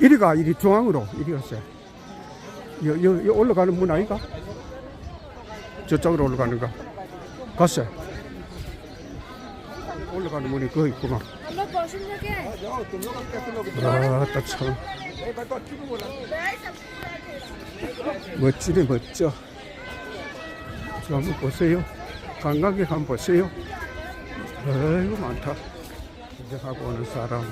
이리가 이리 중앙으로 이리 갔어요. 여, 여, 여 올라가는 문 아이가? 저쪽으로 올라가는가? 갔어요. 올라가는 문이 거기 있구만. 뺏으려고. 아따 참. 멋지네 멋져. 저 한번 보세요. 관광객 한번 보세요. 아이고 많다. 구경하고 오는 사람.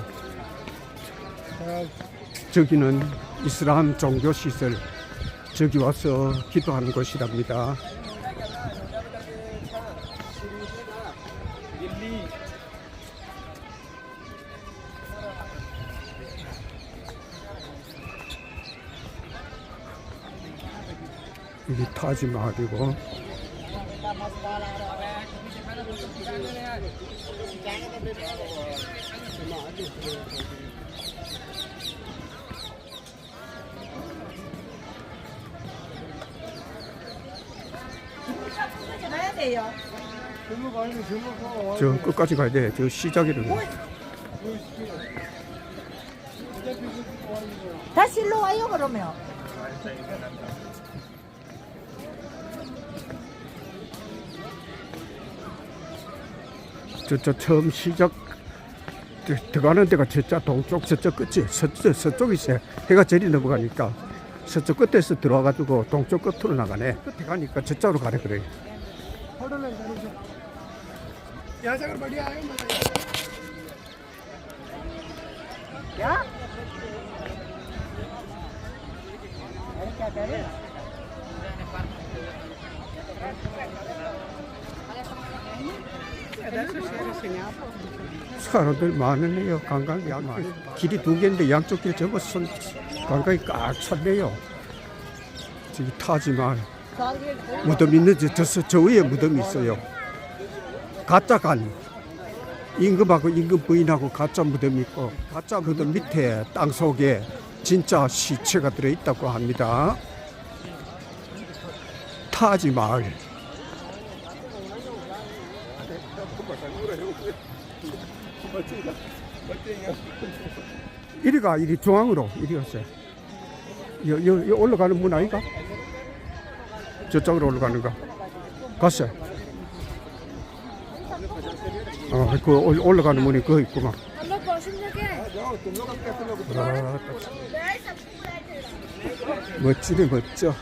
저기는 이슬람 종교 시설. 저기 와서 기도하는 곳이랍니다. 여기 타지마할이고 저 끝까지 가야 돼. 저 시작이라고. 다시 일로 와요 그러면 저, 저 처음 시작 들- 들어가는 데가 저쪽 동쪽 저쪽 끝이 서쪽, 서쪽이 있어요. 해가 저리 넘어가니까 서쪽 끝에서 들어와가지고 동쪽 끝으로 나가네. 끝에 가니까 저쪽으로 가래 그래. 야자가 말이야. dạ 사람들 많으네요. 관광이 많 길이 두 개인데 양쪽 길 전부 손 관광이 꽉 찼네요. 저기 타지만 무덤 있는 저, 저, 저 위에 무덤이 있어요. 가짜 간 임금하고 임금 부인하고 가짜 무덤이 있고 가짜 무덤 밑에 땅 속에 진짜 시체가 들어 있다고 합니다. 타지 마을. 멋지다. 멋지네요. 이리 가 이리 중앙으로 이리 갔어요. 여, 여, 여 올라가는 문 아이가? 저쪽으로 올라가는가? 갔어요. 어, 그 올- 올라가는 문이 거기 있구만. 아, 멋지네 멋져.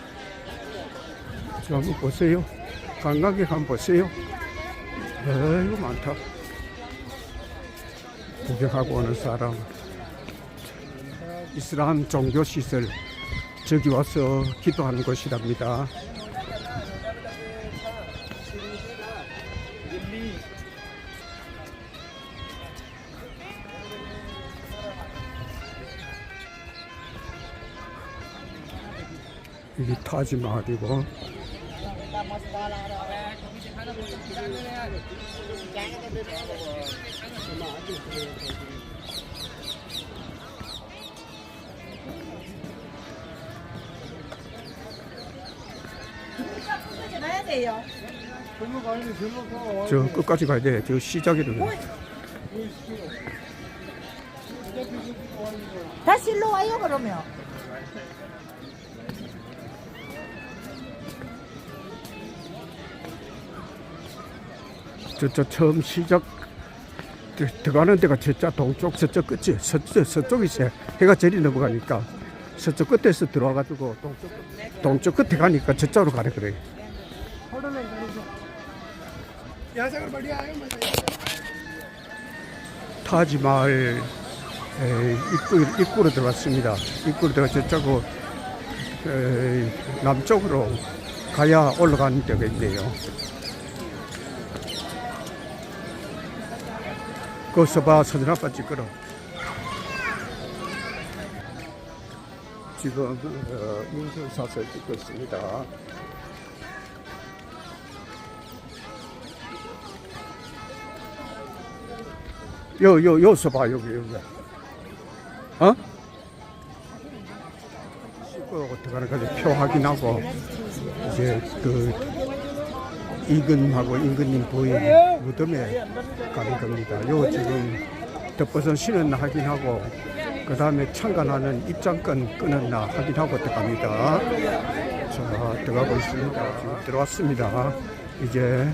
저 한번 보세요. 관광객 한번 보세요. 아이고 많다. 구경하고 오는 사람. 이슬람 종교 시설 저기 와서 기도하는 곳이랍니다. 여기 타지마할이고 저 끝까지 가야 돼. 저 시작이라고. 다시 일로 와요 그러면 저, 저 처음 시작 들- 들어가는 데가 저쪽 동쪽 서쪽 끝이 서쪽, 서쪽이 있어요. 해가 저리 넘어가니까 서쪽 끝에서 들어와가지고 동쪽, 끝- 동쪽 끝에 가니까 저쪽으로 가래 그래. 타지마을 에, 입구, 입구로 들어왔습니다. 입구로 들어가 저쪽으로 에, 남쪽으로 가야 올라가는 데가 있네요. 거기서 봐 사진 아빠 찍거라. 지금 어, 인증사설 찍고 있습니다. 요, 요, 요서 봐, 여기, 여기. 어? 씻고 들어가는 거지. 표 확인하고, 이제 그, 이근하고 임금님 부의 무덤에 가는 겁니다. 요 지금 덮어서 신은 확인하고 그 다음에 참관하는 입장권 끊었나 확인하고 들어갑니다. 자 들어가고 있습니다. 지금 들어왔습니다. 이제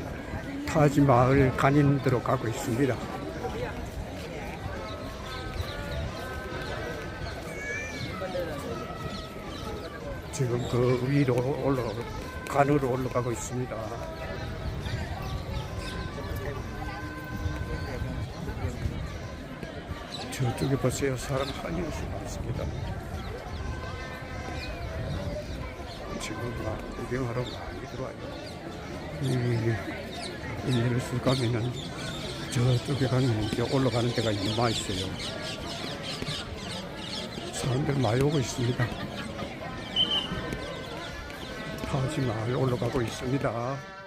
타지 마을 간인대로 가고 있습니다. 지금 그 위로 올라 간으로 올라가고 있습니다. 저쪽에 보세요. 사람 한이 있습니다. 지금 막 구경하러 많이 들어와요. 이 일리스 가면은 저쪽에 가면 이제 올라가는 데가 이마 있어요. 사람들 많이 오고 있습니다. 타지 마을 올라가고 있습니다.